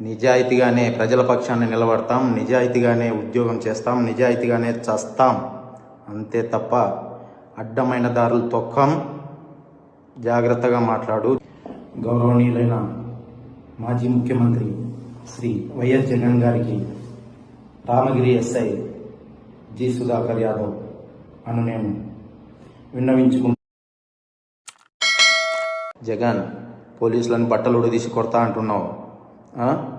నిజాయితీగానే ప్రజల పక్షాన్ని నిలబడతాం నిజాయితీగానే ఉద్యోగం చేస్తాం నిజాయితీగానే చస్తాం. అంతే తప్ప అడ్డమైన దారులు తొక్కం. జాగ్రత్తగా మాట్లాడు. గౌరవనీయులైన మాజీ ముఖ్యమంత్రి శ్రీ వైఎస్ జగన్ గారికి రామగిరి ఎస్ఐ జి సుధాకర్ యాదవ్ అను నేను విన్నవించుకుంటూ జగన్ పోలీసులను బట్టలు ఉడదీసి కొడతా అంటున్నావు. 啊？